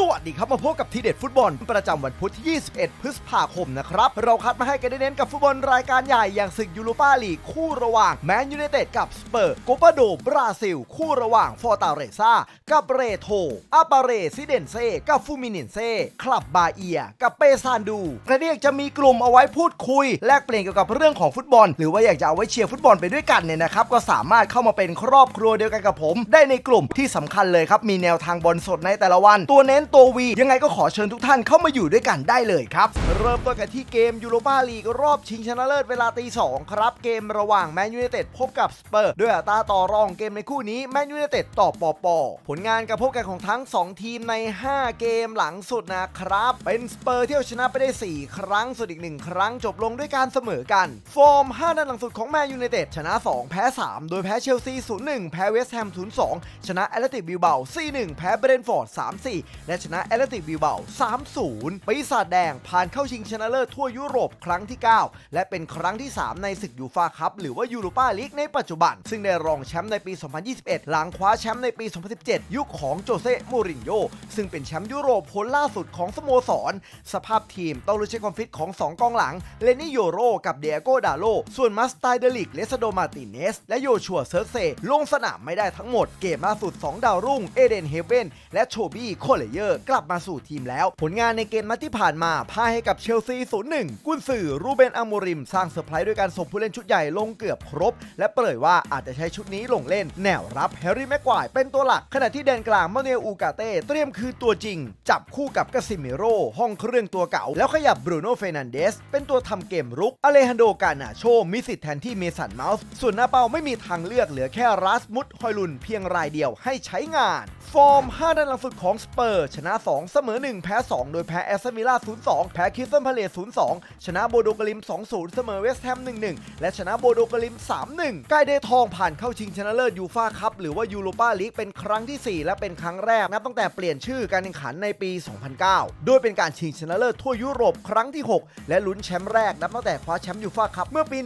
สวัสดีครับมาพบกับทีเด็ดฟุตบอล ประจำวันพุธที่ 21 พฤษภาคมนะครับ เราคัดมาให้กันได้เน้นกับฟุตบอลรายการใหญ่อย่างศึกยูโรปาลีกคู่ระหว่างแมนยูไนเต็ดกับสเปอร์โกปาโดบราซิล คู่ระหว่างฟอร์ตาเรซากับเรโทอาปาเรซิเดนเซกับฟูมินินเซคลับบาเอีย กับเปซานดูกระเดียกจะมีกลุ่มเอาไว้พูดคุย แลกเปลี่ยนเกี่ยวกับเรื่องของฟุตบอล หรือว่าอยากจะเอาไว้เชียร์ฟุตบอลไปด้วยกันเนี่ยนะครับก็สามารถเข้ามาเป็นครอบครัวเดียวกันกับผม ได้ในกลุ่มที่สำคัญเลยครับมีแนวทางบอลสดในแต่ละวันตัวเน้นตัววียังไงก็ขอเชิญทุกท่านเข้ามาอยู่ด้วยกันได้เลยครับ เริ่มต้นกันที่เกมยูโรปาลีกรอบชิงชนะเลิศเวลาตีสองครับ เกมระหว่างแมนยูไนเต็ดพบกับสเปอร์ด้วยอัตราต่อรองเกมในคู่นี้แมนยูไนเต็ดต่อปอปอผลงานการพบกันของทั้ง 2 ทีมใน 5 เกมหลังสุดนะครับ เป็นสเปอร์ที่เอาชนะไปได้ 4 ครั้งส่วนอีก 1 ครั้งจบลงด้วยการเสมอกัน ฟอร์ม 5 นัดหลังสุดของแมนยูไนเต็ดชนะ 2 แพ้ 3 โดยแพ้เชลซี 0-1 แพ้เวสต์แฮม 0-2 ชนะแอตเลติกบิลเบา4-1 แพ้เบรนฟอร์ด 3-4และชนะแอตเลติกบิลเบา3-0 ปีศาจแดงผ่านเข้าชิงชนะเลิศทั่วยุโรปครั้งที่ 9 และเป็นครั้งที่ 3 ในศึกยูฟาคัพหรือว่ายูโรปาลีกในปัจจุบัน ซึ่งได้รองแชมป์ในปี 2021 หลังคว้าแชมป์ในปี 2017 ยุคของโจเซ่มูรินโญ่ซึ่งเป็นแชมป์ยุโรปผลล่าสุดของสโมสร สภาพทีมต้องรู้ใช้ความฟิตของ 2 กองหลัง เลนี่โยโรกับเดียโกดาโล ส่วนมัสไตเดลิก เลสโดมาติเนส และโยชัวเซิร์เซลงสนามไม่ได้ทั้งหมด เกมล่าสุด 2 ดาวรุ่ง เอเดนเฮเวนและโชบี้โคเลเยอร์กลับมาสู่ทีมแล้ว ผลงานในเกมนัดที่ผ่านมาพ่ายให้กับเชลซี 0-1 กุนซือรูเบนอาโมริม สร้างเซอร์ไพรส์ด้วยการส่งผู้เล่นชุดใหญ่ลงเกือบครบ และเปรยว่าอาจจะใช้ชุดนี้ลงเล่น แนวรับแฮร์รี่แม็กควายเป็นตัวหลัก ขณะที่แดนกลางมาเนลอูกาเต้เตรียมคือตัวจริง จับคู่กับกาซิเมโรห้องเครื่องตัวเก่า แล้วขยับบรูโน่เฟรนันเดสเป็นตัวทำเกมรุกอเลฮันโดกานาโชมีสิทธิ์แทนที่เมสันเมาส์ส่วนหน้าเป้าไม่มีทางเลือกเหลือแค่รัสมุดฮอยลุนเพียงรายเดียวให้ใช้งาน ฟอร์ม 5ด้านหลังสุดของสเปอร์ชนะ 2 เสมอ 1 แพ้ 2 โดยแพ้แอสตันวิลล่า0-2 แพ้คิสตันพาเลส0-2 ชนะโบโดกลิม 2-0 เสมอเวสต์แฮม 1-1 และชนะโบโดกลิม 3-1กายเดทองผ่านเข้าชิงชนะเลิศยูฟาคัพหรือว่ายูโรปาลีกเป็นครั้งที่ 4 และเป็นครั้งแรกนับตั้งแต่เปลี่ยนชื่อการแข่งขันในปี 2009 โดยเป็นการชิงชนะเลิศทั่วยุโรปครั้งที่ 6 และลุ้นแชมป์แรกนับตั้งแต่คว้าแชมป์ยูฟาคัพเมื่อปี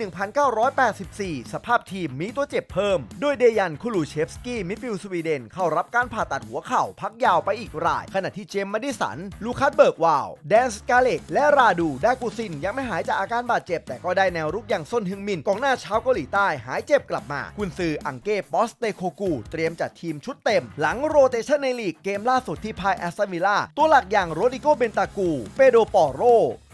1984 สภาพทีมมีตัวเจ็บเพิ่ม โดยเดยันคูลูเชฟสกี้มิดฟิลด์สวีเดนเข้ารับการผ่าตัดหัวเข่าพักยาวไปอีกรายขณะที่เจมส์มาดิสัน ลูคัสเบิร์กวาว แดนสกาเล็กและราดูดากูซิน ยังไม่หายจากอาการบาดเจ็บ แต่ก็ได้แนวรุกอย่างส้นฮึงมินกองหน้าชาวเกาหลีใต้หายเจ็บกลับมา คุนซืออังเก้ปอสเตโคกู เตรียมจัดทีมชุดเต็ม หลังโรเตชันในลีกเกมล่าสุดที่พายแอสตันวิลล่าตัวหลักอย่างโรดิโกเบนตากู เปโดปอโร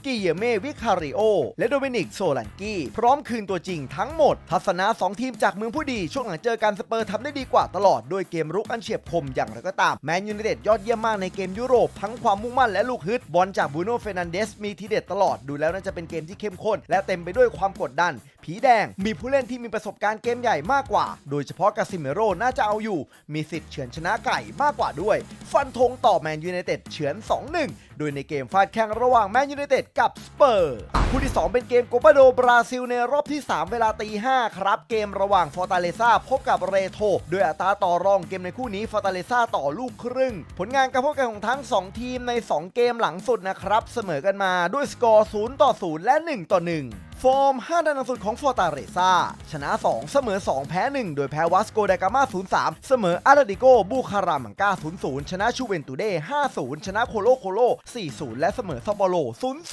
กิเยเมวิคาริโอ และโดมินิกโซลันกี้ พร้อมคืนตัวจริงทั้งหมด ทัศนะ 2 ทีมจากเมืองผู้ดี ช่วงหลังเจอกันสเปอร์ทำได้ดีกว่าตลอดโดยเกมรุกอันเฉียบคมอย่างไรก็ตาม แมนยูไนเต็ดยอดเยี่ยมมากในเกมยุโรป ทั้งความมุ่งมั่นและลูกฮึดบอลจากบูโน่เฟรนันเดสมีทีเด็ดตลอดดูแล้วน่าจะเป็นเกมที่เข้มข้น และเต็มไปด้วยความกดดัน ผีแดงมีผู้เล่นที่มีประสบการณ์เกมใหญ่มากกว่า โดยเฉพาะกาซิเมโรน่าจะเอาอยู่ มีสิทธิ์เฉือนชนะไก่มากกว่าด้วย ฟันธงต่อแมนยูไนเต็ดเฉือน 2-1 โดยในเกมฟาดแข่งระหว่างแมนยูไนเต็ดกับสเปอร์คู่ที่ 2 เป็นเกมโกปาโดบราซิลในรอบที่ 3 เวลาตี5ครับ เกมระหว่างฟอร์ตาเลซาพบกับเรโทโดยอัตราต่อรองเกมในคู่นี้ฟอร์ตาเลซาต่อลูกครึ่ง ผลงานการพบกันของทั้ง 2 ทีมใน 2 เกมหลังสุดนะครับ เสมอกันมาด้วยสกอร์ 0 ต่อ 0 และ 1 ต่อ 1ฟอร์ม 5ด้านสุดของฟอร์ตาเรซาชนะ 2 เสมอ 2 แพ้ 1 โดยแพ้วัสโกเดกามา0-3 เสมออาราดิโก บูคารามังกา0-0 ชนะชูเวนตูเด5-0 ชนะโคโลโคโล4-0 และเสมอซาโปโล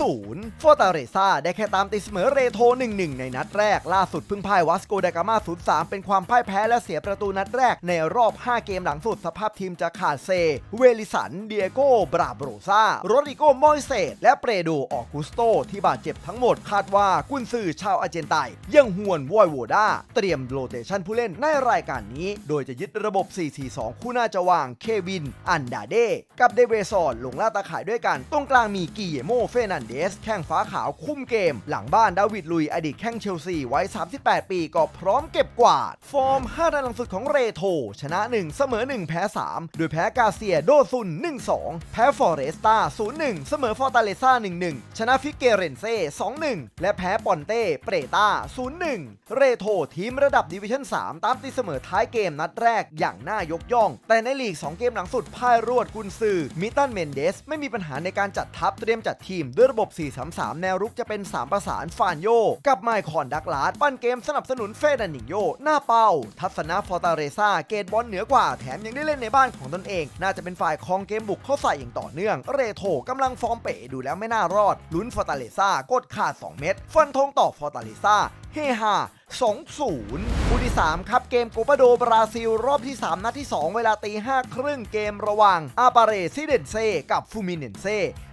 0-0 ฟอร์ตาเรซาได้แค่ตามตีเสมอเรโท 1-1 ในนัดแรก ล่าสุดพิ่งพ่ายวัสโกเดกามา 0-3 เป็นความพ่ายแพ้และเสียประตูนัดแรกในรอบ 5 เกมหลังสุดสภาพทีมจะขาดเซ เวลิสัน เดียโกบราโบรซาโรดริโกมอยเซตและเปรโดออกุสโต ที่บาดเจ็บทั้งหมดคาดว่ากุนซือชาวอาร์เจนไตยังหวนวอยโวดาเตรียมโรเตชันผู้เล่นในรายการนี้ โดยจะยึดระบบ 4-4-2 คู่หน้าจะวางเควิน อันดาเด กับเดเวซอนลงล่าตาข่ายด้วยกัน ตรงกลางมีกิเยโมเฟนันเดส แข้งฟ้าขาวคุมเกม หลังบ้านดาวิดลุยอดีตแข้งเชลซีไว้ 38 ปีก็พร้อมเก็บกวาด ฟอร์ม5ด้านหลังสุดของเรโท ชนะ 1 เสมอ 1 แพ้ 3 โดยแพ้กาเซียโดซุน 1-2 แพ้ฟอเรสตา0-1 เสมอฟอร์ตาเลซ่า 1-1 ชนะฟิกเกเรนเซ่ 2-1 และแพ้ปอนเต้เปรตา0-1 เรโททีมระดับดิวิชั่น 3 ตามตีเสมอท้ายเกมนัดแรกอย่างน่ายกย่อง แต่ในลีก 2 เกมหลังสุดพ่ายรวดกุนซือมิตันเมนเดส ไม่มีปัญหาในการจัดทัพเตรียมจัดทีม ด้วยระบบ 4-3-3 แนวรุกจะจะเป็น 3 ประสานฟานโย กับไมคอนดักลาสปั้นเกมสนับสนุนเฟดันนิงโย หน้าเป้า ทัศนะฟอร์ตาเรซาเกตบอลเหนือกว่าแถมยังได้เล่นในบ้านของตนเอง น่าจะเป็นฝ่ายคองเกมบุกเข้าใส่อย่างต่อเนื่อง เรโทกำลังฟอร์มเป๋ดูแล้วไม่น่ารอดลุ้นฟอร์ตาเรซากดขาด 2 เม็ดฟันธงต่อฟอร์ตาเรซา เฮฮา2-0คู่ที่ 3 ครับเกมโกปาโดบราซิล รอบที่ 3 นัดที่ 2 เวลาตี5ครึ่งเกมระหว่างอาปาเรซิเดนเซกับฟูมิเนนเซ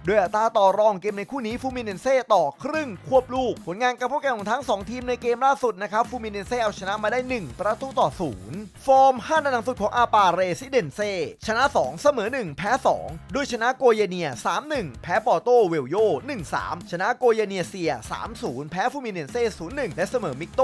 ด้วยอัตราต่อรองเกมในคู่นี้ฟูมิเนนเซต่อครึ่งควบลูก ผลงานการพบกันของทั้ง 2 ทีมในเกมล่าสุดนะครับฟูมิเนนเซเอาชนะมาได้ 1 ประตูต่อ 0 ฟอร์ม5นัดหลังสุดของอาปาเรซิเดนเซชนะ 2 เสมอ 1 แพ้ 2 ด้วยชนะโกเยเนีย 3-1 แพ้ปอร์โตเวลโย 1-3 ชนะโกเยเนียเซีย 3-0 แพ้ฟูมิเนนเซ0-1 และเสมอมิกโต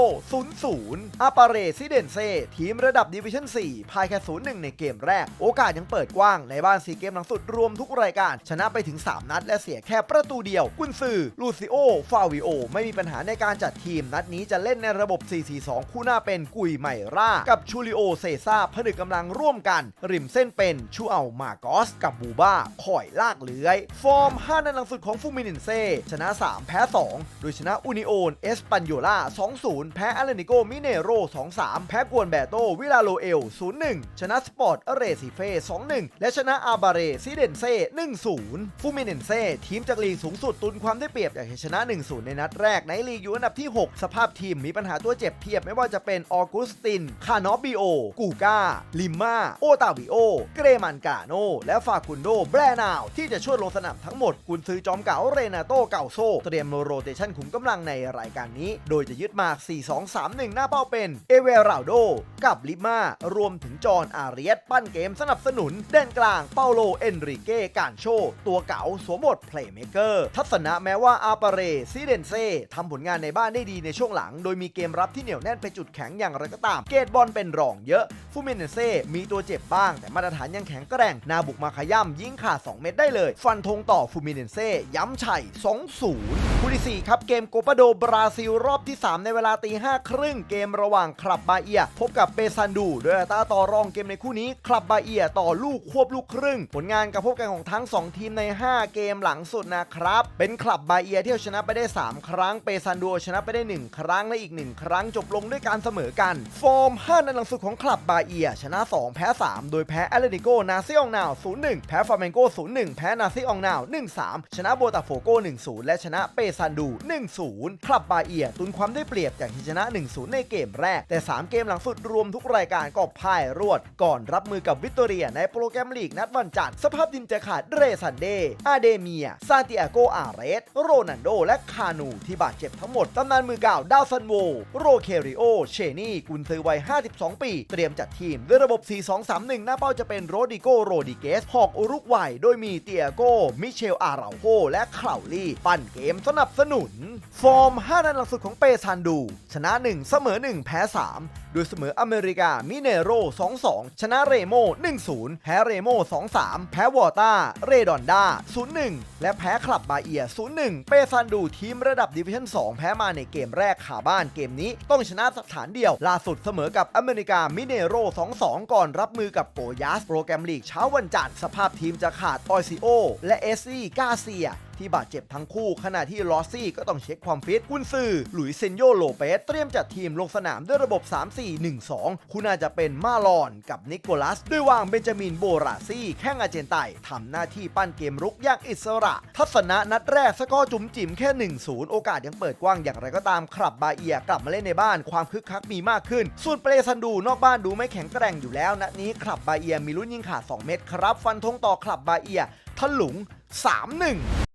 0-0 อาปาเรซิเดนเซทีมระดับดิวิชั่น 4 พายแค่ 0-1 ในเกมแรก โอกาสยังเปิดกว้างในบ้าน 4 เกมหลังสุดรวมทุกรายการ ชนะไปถึง 3 นัดและเสียแค่ประตูเดียว กุนซือ ลูซิโอ ฟาวิโอ ไม่มีปัญหาในการจัดทีม นัดนี้จะเล่นในระบบ 4-4-2 คู่หน้าเป็นกุยไมร่า กับชูริโอเซซ่าผนึกกำลังร่วมกัน ริมเส้นเป็นชูเอามาโกสกับบูบ้าคอยลากเลื้อย ฟอร์ม 5 นัดหลังสุดของฟูมินินเซชนะ 3 แพ้ 2 โดยชนะอุนิโอนเอสปันโยล่า2-0 แพ้อาเลนิโกมิเนโร 2-3 แพ้กวนแบโตวิลาโลเอล 0-1 ชนะสปอร์ตเรซิเฟ่ 2-1 และชนะอาบาเรซิเดนเซ่ 1-0 ฟูมิเนนเซ่ ทีมจากลีกสูงสุดตุนความได้เปรียบจากชนะ 1-0 ในนัดแรกในลีกอยู่อันดับที่ 6 สภาพทีมมีปัญหาตัวเจ็บเพียบไม่ว่าจะเป็นออกุสติน คานอบิโอ กูก้า ลิมมาโอตาวิโอ เกรมันกาโน และฟาคุนโด แบรนาว ที่จะช่วยลงสนามทั้งหมดกุนซื้อจอมเก่าเรนาโตเก่าโซ เตรียมโรเตชันขุมกำลังในรายการนี้ โดยจะยึดมา 4-2-3-1 หน้าเป้าเป็น เอเวราโด กับลิมารวมถึงจอห์นอาเรียสปั้นเกมสนับสนุนแดนกลางเปาโลเอนริเก้การโชตัวเก๋าสวมบทเพลย์เมเกอร์ทัศนะแม้ว่าอาปาเรซิเดนเซ่ทำผลงานในบ้านได้ดีในช่วงหลัง โดยมีเกมรับที่เหนียวแน่นเป็นจุดแข็งอย่างไรก็ตาม เกตบอลเป็นรองเยอะฟูมิเนเซ่มีตัวเจ็บบ้าง แต่มาตรฐานยังแข็งแกร่งนาบุกมาขย่ำยิงขาด 2 เม็ดได้เลย ฟันธงต่อฟูมิเนเซ่ย้ำชัย 2-0คู่ที่4ครับเกมโกปาโดบราซิลรอบที่3ในเวลาตีห้าครึ่งเกมระหว่างคลับบาเอีย พบกับเปซันดูโดยอัตราต่อรองเกมในคู่นี้คลับบาเอียต่อลูกควบลูกครึ่ง ผลงานการพบกันของทั้ง 2 ทีมใน 5 เกมหลังสุดนะครับ เป็นคลับบาเอียที่เอาชนะไปได้ 3 ครั้ง เปซันดูเอาชนะไปได้ 1 ครั้งและอีก 1 ครั้งจบลงด้วยการเสมอกัน ฟอร์ม5นัดหลังสุดของคลับบาเอีย ชนะ 2 แพ้ 3 โดยแพ้แอตเลติโกนาซิองนาว 0-1 แพ้ฟาเมนโก0-1 แพ้นาซิองนาว 1-3 ชนะโบตาโฟโก 1-0 และชนะเปซันดู 1-0 คลับบาเอียตุนความได้เปรียบจากที่ชนะ 1-0 ในเกมแรก แต่ 3 เกมหลังสุดรวมทุกรายการก็พ่ายรวด ก่อนรับมือกับวิตตอเรียในโปรแกรมลีกนัดวันจันทร์สภาพดินจะขาดเรซันเดอาเดเมีย ซาติอาโกอาเรส โรนันโด และคานูที่บาดเจ็บทั้งหมดตำนานมือเก่าดาวซันโว โรเคริโอ เชนี่ กุนซือวัย 52 ปี เตรียมจัดทีมด้วยระบบ 4-2-3-1 หน้าเป้าจะเป็นโรดิโกโรดิเกส หอกอุรุกวัย โดยมีเตียโก มิเชลอาราโฮและคลาวลี่ ปั่นเกมสนับสนุน ฟอร์ม 5 นัดหลังสุดของเปซนดู ชนะ 1 เสมอ 1 แพ้ 3 โดยเสมออเมริกา มิเนโร 2-2 ชนะเรโม1-0 แพ้เรโม2-3 แพ้วอต้า เรดอนดา0-1 และแพ้คลับบาเอีย 0-1 เปซันดูทีมระดับดิวิชั่น 2 แพ้มาในเกมแรกขาบ้านเกมนี้ต้องชนะสถานเดียว ล่าสุดเสมอกับอเมริกา มิเนโร 2-2 ก่อนรับมือกับโกยาส โปรแกรมลีกเช้าวันจันทร์สภาพทีมจะขาดออยซิโอและเอสซี่กาเซีย ที่บาดเจ็บทั้งคู่ขณะที่ลอสซี่ก็ต้องเช็คความฟิตกุนซือหลุยเซนโยโลเปสเตรียมจัดทีมลงสนามด้วยระบบ 3-4-1-2 คุณน่าจะเป็นมาลอนกับนิโคลัส ด้วยวางเบนจามินโบราซี่แข้งอาเจนไตทำหน้าที่ปั้นเกมรุกอย่างอิสระ ทัศนะนัดแรกสกอร์จุ๋มจิ๋มแค่ 1-0 โอกาสยังเปิดกว้างอย่างไรก็ตามครับบาเอียกลับมาเล่นในบ้านความคึกคักมีมากขึ้น ส่วนเปรซันดูนอกบ้านดูไม่แข็งแกร่งอยู่แล้วนัดนี้ครับบาเอียมีลุ้นยิงขาด 2 เม็ดครับ ฟันธงต่อครับบาเอียทะลุง 3-1